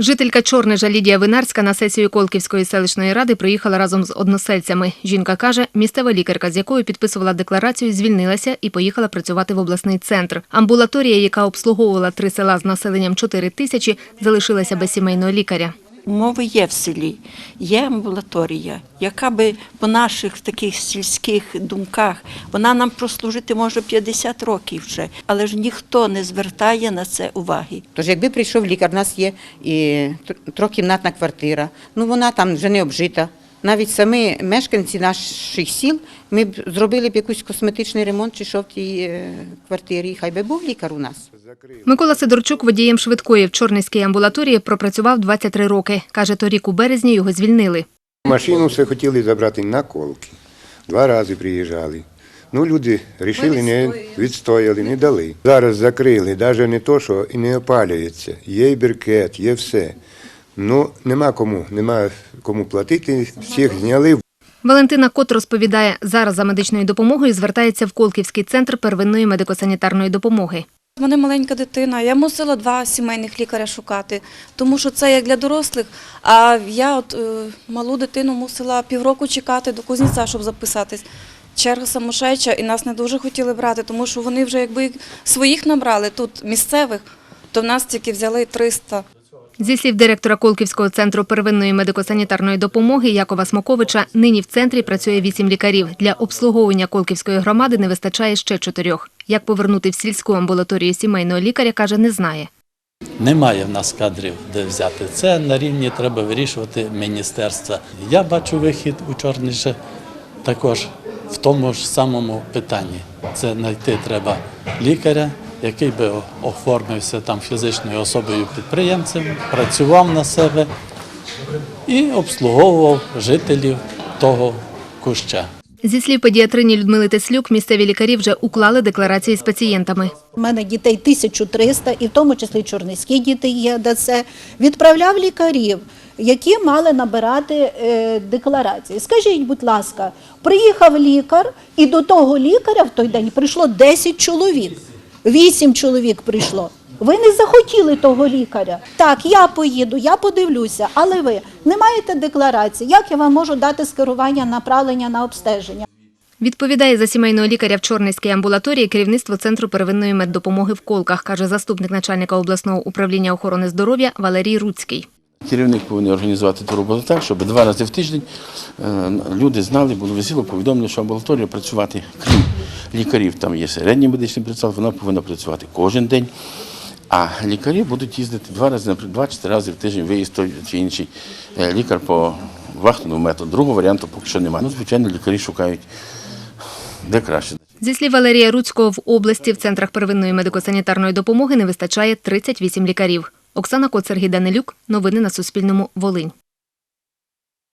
Жителька Чорнижа Лідія Винарська на сесію Колківської селищної ради приїхала разом з односельцями. Жінка каже, місцева лікарка, з якою підписувала декларацію, звільнилася і поїхала працювати в обласний центр. Амбулаторія, яка обслуговувала три села з населенням 4 тисячі, залишилася без сімейного лікаря. Умови є в селі, є амбулаторія, яка би по наших таких сільських думках, вона нам прослужити може 50 років вже, але ж ніхто не звертає на це уваги. Тож, якби прийшов лікар, у нас є і трокімнатна квартира, ну вона там вже не обжита. Навіть самі мешканці наших сіл ми б зробили б якийсь косметичний ремонт чи що в тій е, квартирі. Хай би був лікар у нас. Микола Сидорчук водієм швидкої в Чорнизькій амбулаторії пропрацював 23 роки. Каже, торік у березні його звільнили. Машину все хотіли забрати на колки. Два рази приїжджали. Ну, люди вирішили, не відстояли, не дали. Зараз закрили, навіть не то, що і не опалюється. Є і біркет, є все. Ну, нема кому, нема кому платити, всіх зняли. Валентина Кот розповідає, зараз за медичною допомогою звертається в Колківський центр первинної медико-санітарної допомоги. У мене маленька дитина. Я мусила два сімейних лікаря шукати, тому що це як для дорослих. А я от е, малу дитину мусила півроку чекати до Кузнєця, щоб записатись. Черга самошеча, і нас не дуже хотіли брати, тому що вони вже якби своїх набрали тут місцевих, то в нас тільки взяли 300. Зі слів директора Колківського центру первинної медико-санітарної допомоги Якова Смоковича, нині в центрі працює вісім лікарів. Для обслуговування Колківської громади не вистачає ще чотирьох. Як повернути в сільську амбулаторію сімейного лікаря, каже, не знає. Немає в нас кадрів, де взяти. Це на рівні треба вирішувати міністерства. Я бачу вихід у Чорнише також в тому ж самому питанні. Це знайти треба лікаря, який би оформився там фізичною особою підприємцем, працював на себе і обслуговував жителів того куща. Зі слів педіатрині Людмили Теслюк, місцеві лікарі вже уклали декларації з пацієнтами. У мене дітей 1300, і в тому числі чорницькі діти є, де це відправляв лікарів, які мали набирати е, декларації. Скажіть, будь ласка, приїхав лікар, і до того лікаря в той день прийшло 10 чоловік, 8 чоловік прийшло. Ви не захотіли того лікаря. Так, я поїду, я подивлюся, але ви не маєте декларації. Як я вам можу дати скерування направлення на обстеження? Відповідає за сімейного лікаря в Чорнизькій амбулаторії керівництво Центру первинної меддопомоги в Колках, каже заступник начальника обласного управління охорони здоров'я Валерій Руцький. Керівник повинен організувати ту роботу так, щоб два рази в тиждень е, люди знали, було весело повідомлення, що амбулаторія працювати, крім лікарів, там є середній медичний персонал, вона повинна працювати кожен день. А лікарі будуть їздити два рази, наприклад, два-чотири рази в тиждень виїзд той чи інший е, лікар по вахтовому методу. Другого варіанту поки що немає. Ну, звичайно, лікарі шукають де краще. Зі слів Валерія Руцького, в області в центрах первинної медико-санітарної допомоги не вистачає 38 лікарів. Оксана Коцер, Сергій Данилюк. Новини на Суспільному. Волинь.